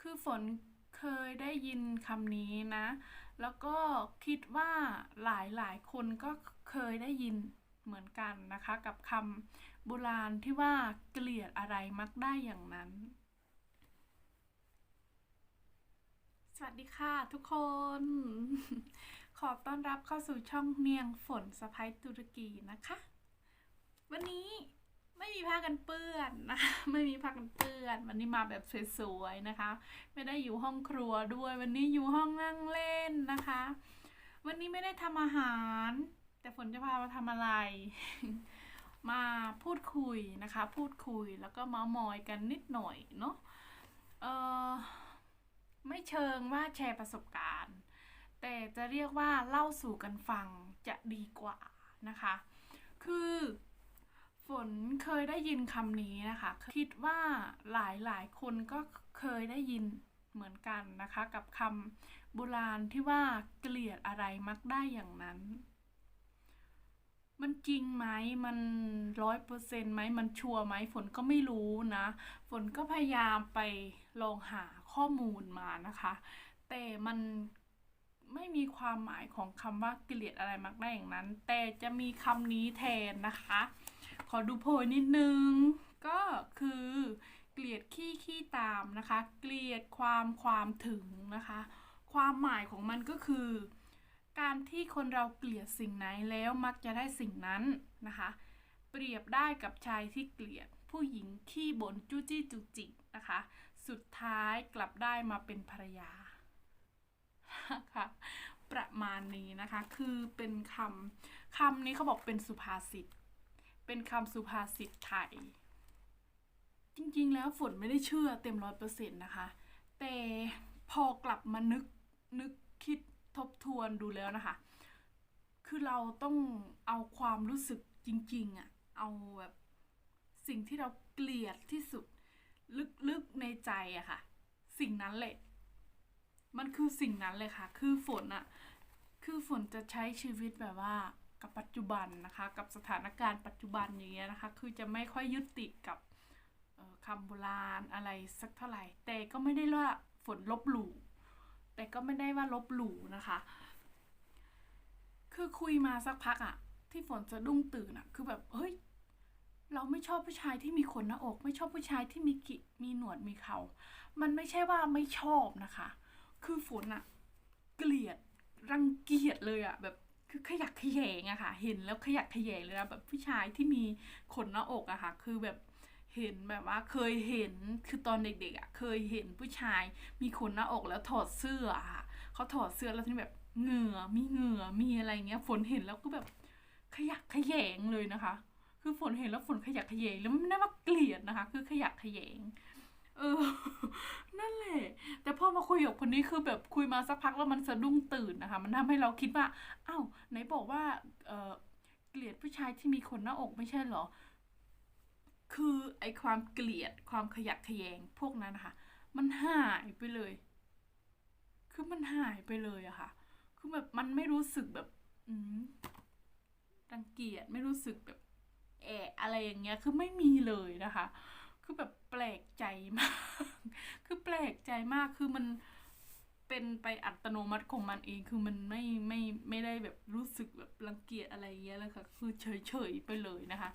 คือฝนเคยได้ยินคำนี้นะ แล้วก็คิดว่าหลายหลายคนก็เคยได้ยินเหมือนกันนะคะ กับคำโบราณที่ว่าเกลียดอะไรมักได้อย่างนั้น สวัสดีค่ะทุกคน ขอต้อนรับเข้าสู่ช่องเนียงฝนสะพ้ายตุรกีนะคะ วันนี้ ไม่มีผ้ากันเปื้อนนะคะไม่มีผ้ากันเปื้อน วันนี้มาแบบสวยๆนะคะ ไม่ได้อยู่ห้องครัวด้วย วันนี้อยู่ห้องนั่งเล่นนะคะ วันนี้ไม่ได้ทำอาหาร แต่ฝนจะพามาทำอะไร มาพูดคุยนะคะ พูดคุยแล้วก็เมาส์มอยกันนิดหน่อยเนาะเออไม่เชิงว่าแชร์ประสบการณ์ แต่จะเรียกว่าเล่าสู่กันฟังจะดีกว่านะคะ คือ ฝนเคยได้ยินคำนี้นะคะ คิดว่าหลายหลายคนก็เคยได้ยินเหมือนกันนะคะ กับคำโบราณที่ว่าเกลียดอะไรมักได้อย่างนั้น มันจริงไหมมันร้อยเปอร์เซ็นต์ไหมมันชัวร์ไหมฝนก็ไม่รู้นะ ฝนก็พยายามไปลองหาข้อมูลมานะคะ แต่มันไม่มีความหมายของคำว่าเกลียดอะไรมักได้อย่างนั้น แต่จะมีคำนี้แทนนะคะ ขอดูโพยนิดนึง ก็คือเกลียดขี้ขี้ตามนะคะ เกลียดความความถึงนะคะ ความหมายของมันก็คือ การที่คนเราเกลียดสิ่งไหนแล้วมักจะได้สิ่งนั้นนะคะ เปรียบได้กับชายที่เกลียดผู้หญิงขี้บ่นจู้จี้จุกจิกนะคะ สุดท้ายกลับได้มาเป็นภรรยาค่ะประมาณนี้นะคะ คือเป็นคำคำนี้เขาบอกเป็นสุภาษิต เป็นคำสุภาษิตไทย จริงๆ แล้วฝนไม่ได้เชื่อเต็มร้อยเปอร์เซ็นต์นะคะ แต่พอกลับมานึกนึกคิดทบทวนดูแล้วนะคะ คือเราต้องเอาความรู้สึกจริงๆอะเอาแบบสิ่งที่เราเกลียดที่สุด ลึกๆในใจอะค่ะ สิ่งนั้นแหละ มันคือสิ่งนั้นเลยค่ะ คือฝนอะคือฝนจะใช้ชีวิตแบบว่า กับปัจจุบันนะคะกับสถานการณ์ปัจจุบันอย่างเงี้ยนะคะคือจะไม่ค่อยยึดติดกับคำโบราณอะไรสักเท่าไหร่ แต่ก็ไม่ได้ว่าฝนลบหลู่แต่ก็ไม่ได้ว่าลบหลู่นะคะ คือคุยมาสักพักอะที่ฝนจะดุ้งตื่นอะคือแบบเฮ้ยเราไม่ชอบผู้ชายที่มีขนหน้าอก ไม่ชอบผู้ชายที่มีกิมีหนวดมีเขา มันไม่ใช่ว่าไม่ชอบนะคะ คือฝนอะเกลียดรังเกียจเลยอะแบบ คือขยักขยงอะค่ะ เห็นแล้วขยักขยงเลยนะแบบผู้ชายที่มีขนหน้าอกอะค่ะ คือแบบเห็นแบบว่าเคยเห็นคือตอนเด็กๆอะเคยเห็นผู้ชายมีขนหน้าอกแล้วถอดเสื้ออะค่ะเขาถอดเสื้อแล้วที่แบบเหงื่อมีเหงื่อมีอะไรเงี้ย ฝนเห็นแล้วก็แบบขยักขยงเลยนะคะ คือฝนเห็นแล้วฝนขยักขยงแล้วไม่ได้ว่าเกลียดนะคะ คือขยักขยงเออ นั่นแหละ แต่พอมา คุยกับคนนี้คือแบบคุยมาสักพักแล้วมันสะดุ้งตื่นนะคะ มันทำให้เราคิดว่าอ้าวไหนบอกว่าเออเกลียดผู้ชายที่มีขนหน้าอกไม่ใช่เหรอ คือไอความเกลียดความขยักขยงพวกนั้นนะคะมันหายไปเลย คือมันหายไปเลยอะค่ะ คือแบบมันไม่รู้สึกแบบ อืมรังเกียจไม่รู้สึกแบบ แอะอะไรอย่างเงี้ย คือไม่มีเลยนะคะ คือแบบแปลกใจมาก คือแปลกใจมากคือมันเป็นไปอัตโนมัติของมันเองคือมันไม่ไม่ไม่ได้แบบรู้สึกแบบรังเกียจอะไรเงี้ยเลยค่ะ คือเฉยเฉยไปเลยนะคะ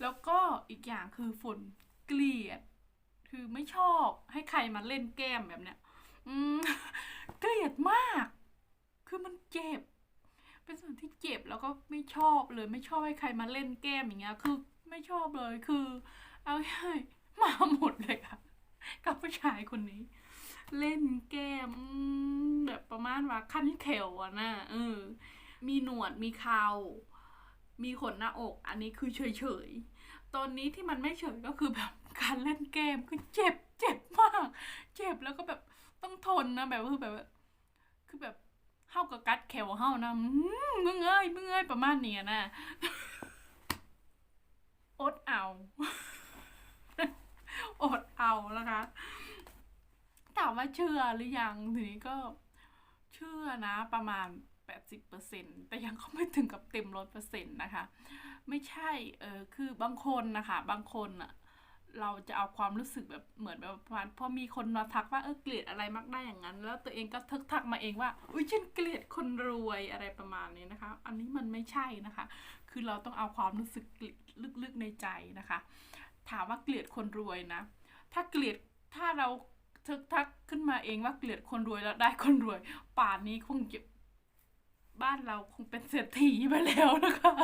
แล้วก็อีกอย่างคือฝนเกลียด คือไม่ชอบให้ใครมาเล่นแก้มแบบเนี้ย อืมเกลียดมาก คือมันเจ็บ เป็นส่วนที่เจ็บแล้วก็ไม่ชอบเลย ไม่ชอบให้ใครมาเล่นแก้มอย่างเงี้ย คือไม่ชอบเลยคือ เอาง่ายมาหมดเลยค่ะ กับผู้ชายคนนี้ เล่นแก้มแบบประมาณว่าขั้นแขวอะนะเออ มีหนวดมีเครามีขนหน้าอก อันนี้คือเฉยๆ ตอนนี้ที่มันไม่เฉยก็คือแบบการเล่นแก้มคือเจ็บเจ็บมาก เจ็บแล้วก็แบบต้องทนนะแบบว่าคือแบบ คือแบบเฮากับกัดแขวเฮานะมมึงเอ้ยมึงเอ้ยประมาณเนี้ยนะอดเอา อดเอานะคะ ถาม ว่าเชื่อหรือยังทีนี้ก็เชื่อนะประมาณ 80%แต่ยังก็ไม่ถึงกับเต็มร้อยเปอร์เซ็นต์นะคะ ไม่ใช่เออคือบางคนนะคะบางคนอะเราจะเอาความรู้สึกแบบเหมือนแบบประมาณพอมีคนมาทักว่าเออเกลียดอะไรมักได้อย่างนั้น แล้วตัวเองก็ทึกทักมาเองว่าอุ้ยฉันเกลียดคนรวยอะไรประมาณนี้นะคะ อันนี้มันไม่ใช่นะคะ คือเราต้องเอาความรู้สึกลึกๆในใจนะคะ ถามว่าเกลียดคนรวยนะ ถ้าเกลียดถ้าเรา ทึกทักขึ้นมาเองว่าเกลียดคนรวยแล้วได้คนรวย ป่านนี้คงจะบ้านเราคงเป็นเศรษฐีไปแล้วนะคะ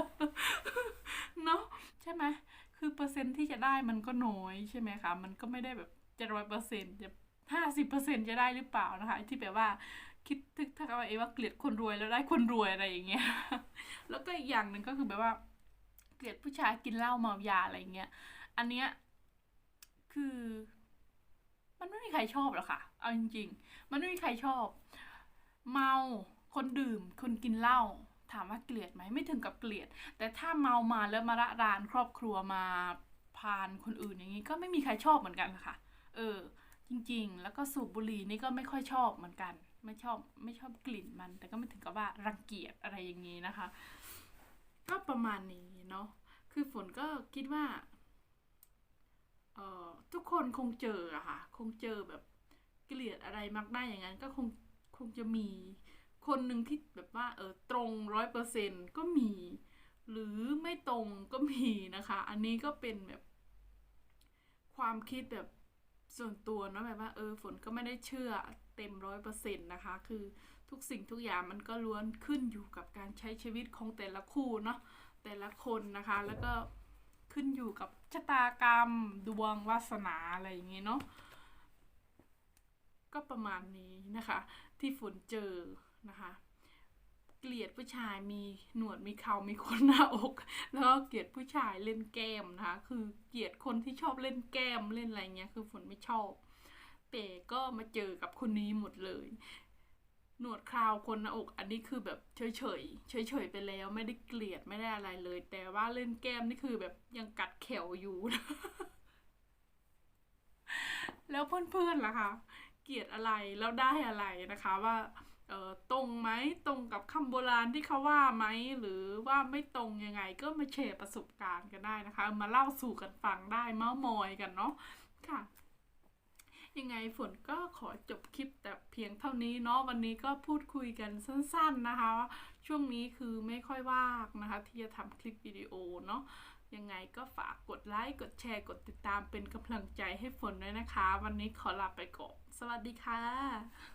เนาะใช่ไหมคือเปอร์เซ็นที่จะได้มันก็น้อยใช่ไหมคะ มันก็ไม่ได้แบบจะร้อยเปอร์เซ็นต์จะห้าสิบเปอร์เซ็นจะได้หรือเปล่านะคะ ที่แบบว่าคิดทึกทักเอาเองว่าเกลียดคนรวยแล้วได้คนรวยอะไรอย่างเงี้ย แล้วก็อีกอย่างหนึ่งก็คือแบบว่า เกลียดผู้ชายกินเหล้าเมายาอะไรอย่างเงี้ย อันเนี้ยคือ มันไม่มีใครชอบหรอกค่ะ เอาจริง ๆ มันไม่มีใครชอบ เมา คนดื่ม คนกินเหล้า ถามว่าเกลียดไหม ไม่ถึงกับเกลียด แต่ถ้าเมามาแล้วมาระรานครอบครัวมาพานคนอื่นอย่างนี้ก็ไม่มีใครชอบเหมือนกันค่ะ เออ จริง ๆ แล้วก็สูบบุหรี่นี่ก็ไม่ค่อยชอบเหมือนกัน ไม่ชอบ ไม่ชอบกลิ่นมัน แต่ก็ไม่ถึงกับว่ารังเกียจอะไรอย่างนี้นะคะ ก็ประมาณนี้เนาะ คือฝนก็คิดว่า เอ่อทุกคนคงเจออะค่ะ คงเจอแบบเกลียดอะไรมักได้อย่างนั้น ก็คงคงจะมีคนหนึ่งที่แบบว่าเออตรงร้อยเปอร์เซ็นก็มี หรือไม่ตรงก็มีนะคะ อันนี้ก็เป็นแบบ ความคิดแบบส่วนตัวเนอะแบบว่าเออฝนก็ไม่ได้เชื่อเต็มร้อยเปอร์เซ็นต์นะคะ คือทุกสิ่งทุกอย่างมันก็ล้วนขึ้นอยู่กับการใช้ชีวิตของแต่ละคู่เนาะแต่ละคนนะคะ แล้วก็ ขึ้นอยู่กับชะตากรรม ดวงวาสนาอะไรอย่างเงี้เนาะก็ประมาณนี้นะคะ ที่ฝนเจอนะคะเกลียดผู้ชายมีหนวดมีเขามีขนหน้าอก แล้วก็เกลียดผู้ชายเล่นแก้มนะคะคือเกลียดคนที่ชอบเล่นแก้มเล่นอะไรเงี้ยคือฝนไม่ชอบแต่ก็มาเจอกับคนนี้หมดเลย หนวดคราวคนหน้าอก อันนี้คือแบบเฉยเฉยเฉยเฉยๆไปแล้วไม่ได้เกลียดไม่ได้อะไรเลย แต่ว่าเล่นแก้มนี่คือแบบยังกัดแขวอยู่แล้วเพื่อนๆล่ะคะ เกลียดอะไรแล้วได้อะไรนะคะว่าเออตรงไหมตรงกับคำโบราณที่เขาว่าไหมหรือว่าไม่ตรงยังไงก็มาแชร์ประสบการณ์กันได้นะคะ มาเล่าสู่กันฟังได้เมามอยกันเนาะค่ะ ยังไงฝนก็ขอจบคลิปแต่เพียงเท่านี้เนาะวันนี้ก็พูดคุยกันสั้น ๆนะคะ ช่วงนี้คือไม่ค่อยว่างนะคะ ที่จะทำคลิปวิดีโอเนาะยังไงก็ฝากกดไลค์กดแชร์กดติดตามเป็นกำลังใจให้ฝนด้วยนะคะ วันนี้ขอลาไปก่อนสวัสดีค่ะ